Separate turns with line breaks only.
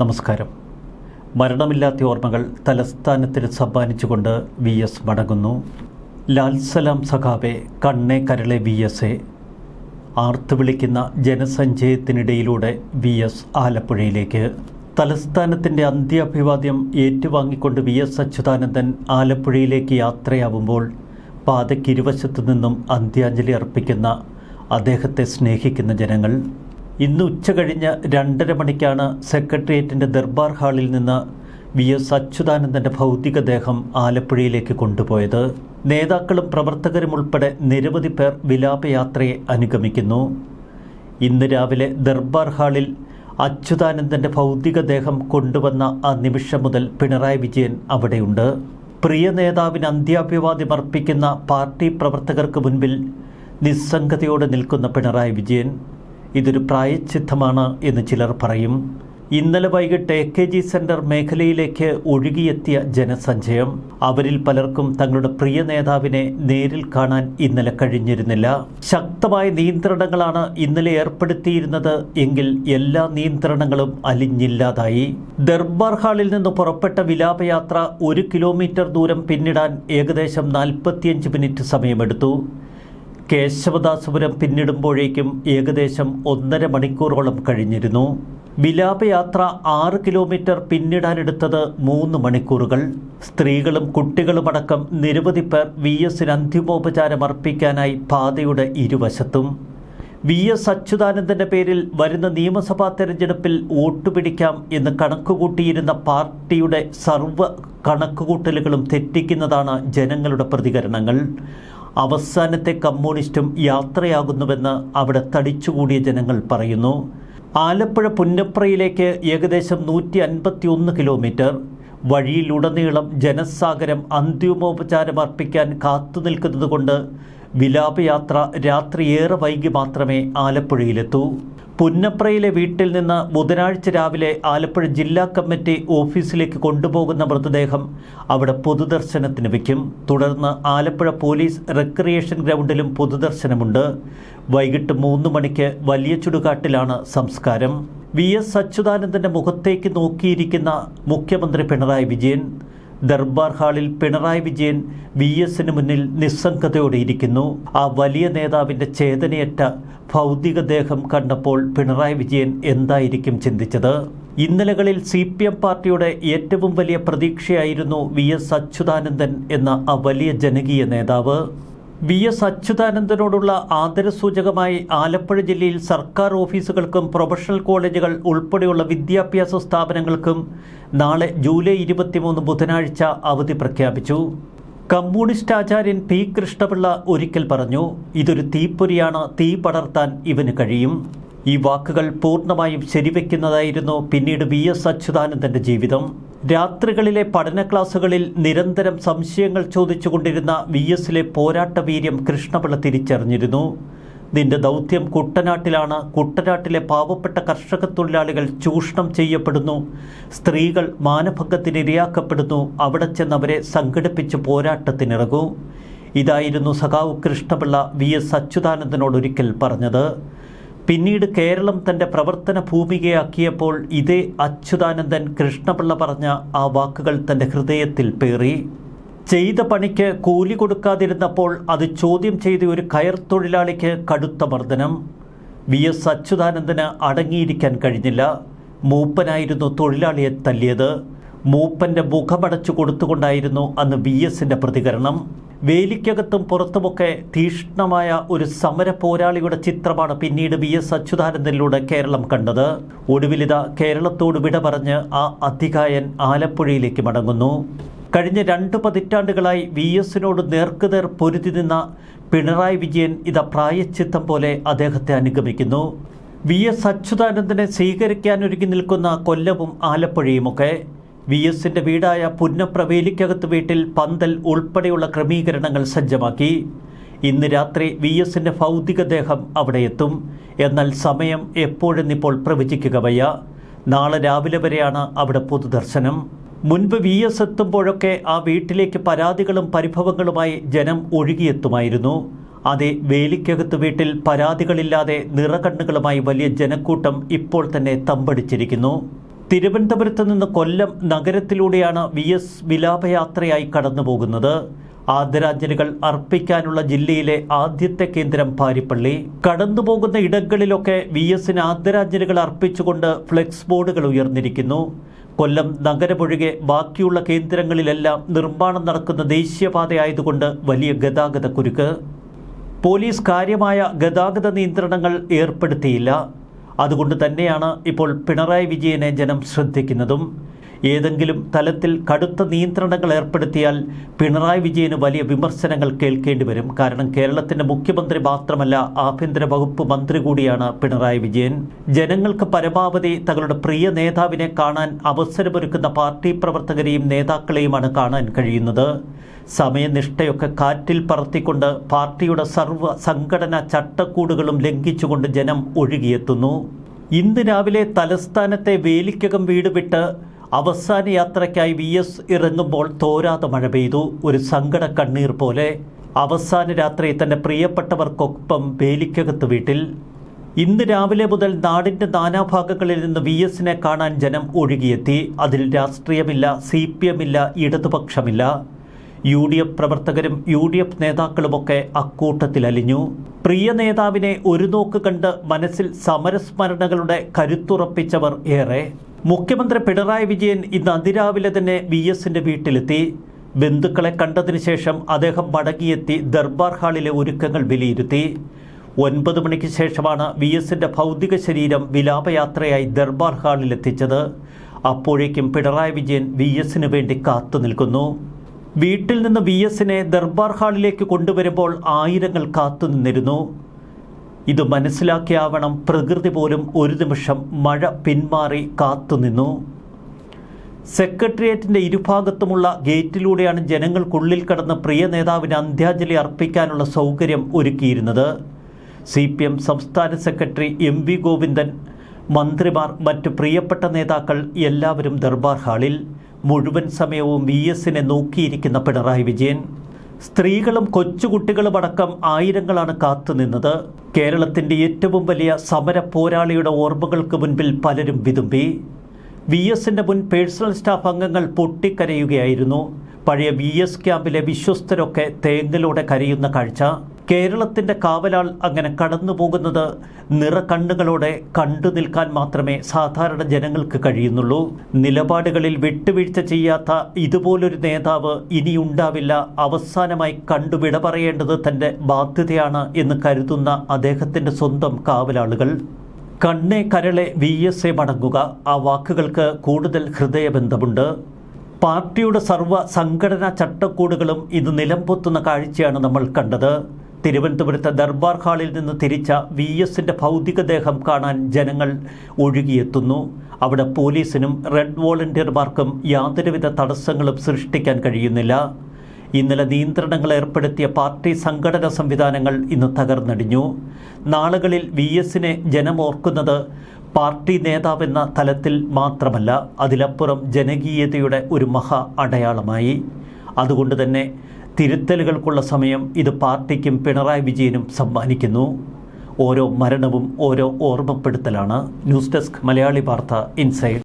നമസ്കാരം. മരണമില്ലാത്ത ഓർമ്മകൾ തലസ്ഥാനത്തിന് സമ്മാനിച്ചുകൊണ്ട് V S മടങ്ങുന്നു. ലാൽ സലാം സഖാവെ കണ്ണേ കരളെ വി എസ് എ. ആർത്തു വിളിക്കുന്ന ജനസഞ്ചയത്തിനിടയിലൂടെ വി എസ് ആലപ്പുഴയിലേക്ക്. തലസ്ഥാനത്തിന്റെ അന്ത്യാഭിവാദ്യം ഏറ്റുവാങ്ങിക്കൊണ്ട് വി എസ് അച്യുതാനന്ദൻ ആലപ്പുഴയിലേക്ക് യാത്രയാവുമ്പോൾ പാതയ്ക്കിരുവശത്തു നിന്നും അന്ത്യാഞ്ജലി അർപ്പിക്കുന്ന അദ്ദേഹത്തെ സ്നേഹിക്കുന്ന ജനങ്ങൾ ഇന്ന് ഉച്ച കഴിഞ്ഞ് രണ്ടര മണിക്കാണ് സെക്രട്ടേറിയറ്റിന്റെ ദർബാർ ഹാളിൽ നിന്ന് വി എസ് അച്യുതാനന്ദന്റെ ഭൗതികദേഹം ആലപ്പുഴയിലേക്ക് കൊണ്ടുപോയത്. നേതാക്കളും പ്രവർത്തകരും ഉൾപ്പെടെ നിരവധി പേർ വിലാപയാത്രയെ അനുഗമിക്കുന്നു. ഇന്ന് രാവിലെ ദർബാർ ഹാളിൽ അച്യുതാനന്ദന്റെ ഭൗതികദേഹം കൊണ്ടുവന്ന ആ നിമിഷം മുതൽ പിണറായി വിജയൻ അവിടെയുണ്ട്. പ്രിയ നേതാവിന് അന്ത്യാഭിവാദ്യം അർപ്പിക്കുന്ന പാർട്ടി പ്രവർത്തകർക്ക് മുൻപിൽ നിസ്സംഗതയോടെ നിൽക്കുന്ന പിണറായി വിജയൻ ഇതൊരു പ്രായച്ചിത്തമാണ് എന്ന് ചിലർ പറയും. ഇന്നലെ വൈകിട്ട് എ കെ ജി സെന്റർ മേഖലയിലേക്ക് ഒഴുകിയെത്തിയ ജനസഞ്ചയം. അവരിൽ പലർക്കും തങ്ങളുടെ പ്രിയ നേതാവിനെ നേരിൽ കാണാൻ ഇന്നലെ കഴിഞ്ഞിരുന്നില്ല. ശക്തമായ നിയന്ത്രണങ്ങളാണ് ഇന്നലെ ഏർപ്പെടുത്തിയിരുന്നത് എങ്കിൽ എല്ലാ നിയന്ത്രണങ്ങളും അലിഞ്ഞില്ലാതായി. ദർബാർ ഹാളിൽ നിന്ന് പുറപ്പെട്ട വിലാപയാത്ര ഒരു കിലോമീറ്റർ ദൂരം പിന്നിടാൻ ഏകദേശം നാൽപ്പത്തിയഞ്ച് മിനിറ്റ് സമയമെടുത്തു. കേശവദാസപുരം പിന്നിടുമ്പോഴേക്കും ഏകദേശം ഒന്നര മണിക്കൂറോളം കഴിഞ്ഞിരുന്നു. വിലാപയാത്ര ആറ് കിലോമീറ്റർ പിന്നിടാനെടുത്തത് മൂന്ന് മണിക്കൂറുകൾ. സ്ത്രീകളും കുട്ടികളുമടക്കം നിരവധി പേർ വി എസിന് അന്തിമോപചാരം അർപ്പിക്കാനായി പാതയുടെ ഇരുവശത്തും. വി എസ് അച്യുതാനന്ദന്റെ പേരിൽ വരുന്ന നിയമസഭാ തെരഞ്ഞെടുപ്പിൽ വോട്ടുപിടിക്കാം എന്ന് കണക്കുകൂട്ടിയിരുന്ന പാർട്ടിയുടെ സർവ കണക്കുകൂട്ടലുകളും തെറ്റിക്കുന്നതാണ് ജനങ്ങളുടെ പ്രതികരണങ്ങൾ. അവസാനത്തെ കമ്മ്യൂണിസ്റ്റും യാത്രയാകുന്നുവെന്ന് അവിടെ തടിച്ചുകൂടിയ ജനങ്ങൾ പറയുന്നു. ആലപ്പുഴ പുന്നപ്രയിലേക്ക് ഏകദേശം നൂറ്റി അൻപത്തി ഒന്ന് കിലോമീറ്റർ. വഴിയിലുടനീളം ജനസാഗരം അന്തിമോപചാരം അർപ്പിക്കാൻ കാത്തു നിൽക്കുന്നതുകൊണ്ട് വിലാപയാത്ര രാത്രിയേറെ വൈകി മാത്രമേ ആലപ്പുഴയിലെത്തൂ. പുന്നപ്രയിലെ വീട്ടിൽ നിന്ന് ബുധനാഴ്ച രാവിലെ ആലപ്പുഴ ജില്ലാ കമ്മിറ്റി ഓഫീസിലേക്ക് കൊണ്ടുപോകുന്ന മൃതദേഹം അവിടെ പൊതുദർശനത്തിന് വയ്ക്കും തുടർന്ന് ആലപ്പുഴ പോലീസ് റെക്രിയേഷൻ ഗ്രൗണ്ടിലും പൊതുദർശനമുണ്ട്. വൈകിട്ട് മൂന്ന് മണിക്ക് വലിയ ചുടുകാട്ടിലാണ് സംസ്കാരം. വി എസ് അച്യുതാനന്ദന്റെ മുഖത്തേക്ക് നോക്കിയിരിക്കുന്ന മുഖ്യമന്ത്രി പിണറായി വിജയൻ ദർബാർ ഹാളിൽ പിണറായി വിജയൻ വി എസിന് മുന്നിൽ നിസ്സംഗതയോടെ ഇരിക്കുന്നു. ആ വലിയ നേതാവിന്റെ ചേതനയറ്റ ഭൗതികദേഹം കണ്ടപ്പോൾ പിണറായി വിജയൻ എന്തായിരിക്കും ചിന്തിച്ചത്? ഇന്നലകളിൽ സി പി എം പാർട്ടിയുടെ ഏറ്റവും വലിയ പ്രതീക്ഷയായിരുന്നു വി എസ് അച്യുതാനന്ദൻ എന്ന ആ വലിയ ജനകീയ നേതാവ്. വി എസ് അച്യുതാനന്ദനോടുള്ള ആദരസൂചകമായി ആലപ്പുഴ ജില്ലയിൽ സർക്കാർ ഓഫീസുകൾക്കും പ്രൊഫഷണൽ കോളേജുകൾ ഉൾപ്പെടെയുള്ള വിദ്യാഭ്യാസ സ്ഥാപനങ്ങൾക്കും നാളെ ജൂലൈ ഇരുപത്തിമൂന്ന് ബുധനാഴ്ച അവധി പ്രഖ്യാപിച്ചു. കമ്മ്യൂണിസ്റ്റ് ആചാര്യൻ പി കൃഷ്ണപിള്ള ഒരിക്കൽ പറഞ്ഞു ഇതൊരു തീപ്പൊരിയാണ് തീ പടർത്താൻ ഇവന് കഴിയും. ഈ വാക്കുകൾ പൂർണമായും ശരിവെക്കുന്നതായിരുന്നു പിന്നീട് വി എസ് അച്യുതാനന്ദന്റെ ജീവിതം. രാത്രികളിലെ പഠന ക്ലാസുകളിൽ നിരന്തരം സംശയങ്ങൾ ചോദിച്ചുകൊണ്ടിരുന്ന വി എസിലെ പോരാട്ട വീര്യം കൃഷ്ണപിള്ള തിരിച്ചറിഞ്ഞിരുന്നു. നിന്റെ ദൗത്യം കുട്ടനാട്ടിലാണ്. കുട്ടനാട്ടിലെ പാവപ്പെട്ട കർഷക തൊഴിലാളികൾ ചൂഷണം ചെയ്യപ്പെടുന്നു. സ്ത്രീകൾ മാനഭംഗത്തിനിരയാക്കപ്പെടുന്നു അവിടെ ചെന്നവരെ സംഘടിപ്പിച്ച് പോരാട്ടത്തിനിറങ്ങൂ. ഇതായിരുന്നു സഖാവ് കൃഷ്ണപിള്ള വി എസ് അച്യുതാനന്ദനോടൊരിക്കൽ പറഞ്ഞത്. പിന്നീട് കേരളം തന്റെ പ്രവർത്തന ഭൂമികയാക്കിയപ്പോൾ ഇതേ അച്യുതാനന്ദൻ കൃഷ്ണപിള്ള പറഞ്ഞ ആ വാക്കുകൾ തന്റെ ഹൃദയത്തിൽ പേറി. ചെയ്ത പണിക്ക് കൂലി കൊടുക്കാതിരുന്നപ്പോൾ അത് ചോദ്യം ചെയ്ത ഒരു കയർ തൊഴിലാളിക്ക് കടുത്ത മർദ്ദനം. വി എസ് അച്യുതാനന്ദന് അടങ്ങിയിരിക്കാൻ കഴിഞ്ഞില്ല. മൂപ്പനായിരുന്നു തൊഴിലാളിയെ തല്ലിയത്. മൂപ്പന്റെ മുഖമടച്ചു കൊടുത്തുകൊണ്ടായിരുന്നു അന്ന് വി എസിന്റെ പ്രതികരണം. വേലിക്കകത്തും പുറത്തുമൊക്കെ തീഷ്ണമായ ഒരു സമര പോരാളിയുടെ ചിത്രമാണ് പിന്നീട് വി എസ് അച്യുതാനന്ദനിലൂടെ കേരളം കണ്ടത്. ഒടുവിലിത കേരളത്തോട് വിട പറഞ്ഞ് ആ അധികായൻ ആലപ്പുഴയിലേക്ക് മടങ്ങുന്നു. കഴിഞ്ഞ രണ്ട് പതിറ്റാണ്ടുകളായി വി എസിനോട് നേർക്കുനേർ പൊരുതി നിന്ന പിണറായി വിജയൻ ഇത പ്രായച്ചിത്തം പോലെ അദ്ദേഹത്തെ അനുഗമിക്കുന്നു. വി എസ് അച്യുതാനന്ദനെ സ്വീകരിക്കാനൊരുങ്ങി നിൽക്കുന്ന കൊല്ലവും ആലപ്പുഴയുമൊക്കെ. വി എസിന്റെ വീടായ പുന്നപ്ര വേലിക്കകത്ത് വീട്ടിൽ പന്തൽ ഉൾപ്പെടെയുള്ള ക്രമീകരണങ്ങൾ സജ്ജമാക്കി. ഇന്ന് രാത്രി വി എസിന്റെ ഭൗതികദേഹം അവിടെ എത്തും. എന്നാൽ സമയം എപ്പോഴെന്നിപ്പോൾ പ്രവചിക്കുക വയ്യ. നാളെ രാവിലെ വരെയാണ് അവിടെ പൊതുദർശനം. മുൻപ് വി എസ് എത്തുമ്പോഴൊക്കെ ആ വീട്ടിലേക്ക് പരാതികളും പരിഭവങ്ങളുമായി ജനം ഒഴുകിയെത്തുമായിരുന്നു. അതെ വേലിക്കകത്ത് വീട്ടിൽ പരാതികളില്ലാതെ നിറകണ്ണുകളുമായി വലിയ ജനക്കൂട്ടം ഇപ്പോൾ തന്നെ തമ്പടിച്ചിരിക്കുന്നു. തിരുവനന്തപുരത്ത് നിന്ന് കൊല്ലം നഗരത്തിലൂടെയാണ് വി എസ് വിലാപയാത്രയായി കടന്നു പോകുന്നത് ആദരാഞ്ജലികൾ അർപ്പിക്കാനുള്ള ജില്ലയിലെ ആദ്യത്തെ കേന്ദ്രം പാരിപ്പള്ളി. കടന്നുപോകുന്ന ഇടങ്ങളിലൊക്കെ വി എസിന് ആദരാഞ്ജലികൾ അർപ്പിച്ചുകൊണ്ട് ഫ്ലെക്സ് ബോർഡുകൾ ഉയർന്നിരിക്കുന്നു. കൊല്ലം നഗരമൊഴികെ ബാക്കിയുള്ള കേന്ദ്രങ്ങളിലെല്ലാം നിർമ്മാണം നടക്കുന്ന ദേശീയപാതയായതുകൊണ്ട് വലിയ ഗതാഗത കുരുക്ക് പോലീസ് കാര്യമായ ഗതാഗത നിയന്ത്രണങ്ങൾ ഏർപ്പെടുത്തിയില്ല. അതുകൊണ്ട് തന്നെയാണ് ഇപ്പോൾ പിണറായി വിജയനെ ജനം ശ്രദ്ധിക്കുന്നതും. ഏതെങ്കിലും തലത്തിൽ കടുത്ത നിയന്ത്രണങ്ങൾ ഏർപ്പെടുത്തിയാൽ പിണറായി വിജയന് വലിയ വിമർശനങ്ങൾ കേൾക്കേണ്ടി വരും. കാരണം കേരളത്തിന്റെ മുഖ്യമന്ത്രി മാത്രമല്ല ആഭ്യന്തര വകുപ്പ് മന്ത്രി കൂടിയാണ് പിണറായി വിജയൻ. ജനങ്ങൾക്ക് പരമാവധി തങ്ങളുടെ പ്രിയ നേതാവിനെ കാണാൻ അവസരമൊരുക്കുന്ന പാർട്ടി പ്രവർത്തകരെയും നേതാക്കളെയുമാണ് കാണാൻ കഴിയുന്നത്. സമയനിഷ്ഠയൊക്കെ കാറ്റിൽ പറത്തിക്കൊണ്ട് പാർട്ടിയുടെ സർവ സംഘടനാ ചട്ടക്കൂടുകളും ലംഘിച്ചുകൊണ്ട് ജനം ഒഴുകിയെത്തുന്നു. ഇന്ന് രാവിലെ തലസ്ഥാനത്തെ വേലിക്കകം വീട് വിട്ട് അവസാന യാത്രയ്ക്കായി വി എസ് ഇറങ്ങുമ്പോൾ തോരാതെ മഴ പെയ്തു. ഒരു സങ്കട കണ്ണീർ പോലെ അവസാന രാത്രി തന്റെ പ്രിയപ്പെട്ടവർക്കൊപ്പം വേലിക്കകത്ത് വീട്ടിൽ. ഇന്ന് രാവിലെ മുതൽ നാടിന്റെ നാനാഭാഗങ്ങളിൽ നിന്ന് വി എസിനെ കാണാൻ ജനം ഒഴുകിയെത്തി. അതിൽ രാഷ്ട്രീയമില്ല സി പി എമ്മില്ല ഇടതുപക്ഷമില്ല. യു ഡി എഫ് പ്രവർത്തകരും യു ഡി എഫ് നേതാക്കളുമൊക്കെ അക്കൂട്ടത്തിൽ അലിഞ്ഞു പ്രിയ നേതാവിനെ ഒരു നോക്ക് കണ്ട് മനസ്സിൽ സമരസ്മരണകളുടെ കരുത്തുറപ്പിച്ചവർ ഏറെ. മുഖ്യമന്ത്രി പിണറായി വിജയൻ ഇന്ന് അതിരാവിലെ തന്നെ വി എസിന്റെ വീട്ടിലെത്തി. ബന്ധുക്കളെ കണ്ടതിന് ശേഷം അദ്ദേഹം മടങ്ങിയെത്തി ദർബാർ ഹാളിലെ ഒരുക്കങ്ങൾ വിലയിരുത്തി. ഒൻപത് മണിക്ക് ശേഷമാണ് വി എസിന്റെ ഭൗതിക ശരീരം വിലാപയാത്രയായി ദർബാർ ഹാളിലെത്തിച്ചത്. അപ്പോഴേക്കും പിണറായി വിജയൻ വി എസിന് വേണ്ടി കാത്തു നിൽക്കുന്നു. വീട്ടിൽ നിന്ന് വി എസിനെ ദർബാർ ഹാളിലേക്ക് കൊണ്ടുവരുമ്പോൾ ആയിരങ്ങൾ കാത്തുനിന്നിരുന്നു ഇത് മനസ്സിലാക്കിയാവണം പ്രകൃതി പോലും ഒരു നിമിഷം മഴ പിന്മാറി കാത്തുനിന്നു സെക്രട്ടേറിയറ്റിന്റെ ഇരുഭാഗത്തുമുള്ള ഗേറ്റിലൂടെയാണ് ജനങ്ങൾക്കുള്ളിൽ കടന്ന് പ്രിയ നേതാവിന് അന്ത്യാഞ്ജലി അർപ്പിക്കാനുള്ള സൗകര്യം ഒരുക്കിയിരുന്നത്. സി പി എം സംസ്ഥാന സെക്രട്ടറി എം വി ഗോവിന്ദൻ മന്ത്രിമാർ മറ്റ് പ്രിയപ്പെട്ട നേതാക്കൾ എല്ലാവരും ദർബാർ ഹാളിൽ. മുഴുവൻ സമയവും വി എസിനെ നോക്കിയിരിക്കുന്ന പിണറായി വിജയൻ സ്ത്രീകളും കൊച്ചുകുട്ടികളും അടക്കം ആയിരങ്ങളാണ് കാത്തുനിന്നത് കേരളത്തിന്റെ ഏറ്റവും വലിയ സമര പോരാളിയുടെ ഓർമ്മകൾക്ക് മുൻപിൽ പലരും വിതുമ്പി. വി എസിന്റെ മുൻ പേഴ്സണൽ സ്റ്റാഫ് അംഗങ്ങൾ പൊട്ടിക്കരയുകയായിരുന്നു. പഴയ വി എസ് ക്യാമ്പിലെ വിശ്വസ്തരൊക്കെ തേങ്ങലോടെ കരയുന്ന കാഴ്ച. കേരളത്തിന്റെ കാവലാൾ അങ്ങനെ കടന്നു പോകുന്നത് നിറകണ്ണുകളോടെ കണ്ടു നിൽക്കാൻ മാത്രമേ സാധാരണ ജനങ്ങൾക്ക് കഴിയുന്നുള്ളൂ. നിലപാടുകളിൽ വിട്ടുവീഴ്ച ചെയ്യാത്ത ഇതുപോലൊരു നേതാവ് ഇനി ഉണ്ടാവില്ല. അവസാനമായി കണ്ടു വിട പറയേണ്ടത് തന്റെ ബാധ്യതയാണ് എന്ന് കരുതുന്ന അദ്ദേഹത്തിന്റെ സ്വന്തം കാവലാളുകൾ. കണ്ണേ കരളെ വി എസ് എ മടങ്ങുക. ആ വാക്കുകൾക്ക് കൂടുതൽ ഹൃദയബന്ധമുണ്ട്. പാർട്ടിയുടെ സർവ സംഘടനാ ചട്ടക്കൂടുകളും ഇത് നിലംപൊത്തുന്ന കാഴ്ചയാണ് നമ്മൾ കണ്ടത്. തിരുവനന്തപുരത്തെ ദർബാർ ഹാളിൽ നിന്ന് തിരിച്ച വി എസിന്റെ ഭൗതികദേഹം കാണാൻ ജനങ്ങൾ ഒഴുകിയെത്തുന്നു. അവിടെ പോലീസിനും റെഡ് വോളണ്ടിയർമാർക്കും യാതൊരുവിധ തടസ്സങ്ങളും സൃഷ്ടിക്കാൻ കഴിയുന്നില്ല. ഇന്നലെ നിയന്ത്രണങ്ങൾ ഏർപ്പെടുത്തിയ പാർട്ടി സംഘടന സംവിധാനങ്ങൾ ഇന്ന് തകർന്നടിഞ്ഞു. നാളുകളിൽ വി എസിനെ ജനമോർക്കുന്നത് പാർട്ടി നേതാവെന്ന തലത്തിൽ മാത്രമല്ല അതിലപ്പുറം ജനകീയതയുടെ ഒരു മഹാ അടയാളമായി. അതുകൊണ്ട് തന്നെ തിരുത്തലുകൾക്കുള്ള സമയം ഇത് പാർട്ടിക്കും പിണറായി വിജയനും സമ്മാനിക്കുന്നു. ഓരോ മരണവും ഓരോ ഓർമ്മപ്പെടുത്തലാണ്. ന്യൂസ് ഡെസ്ക് മലയാളി വാർത്ത ഇൻസൈഡ്.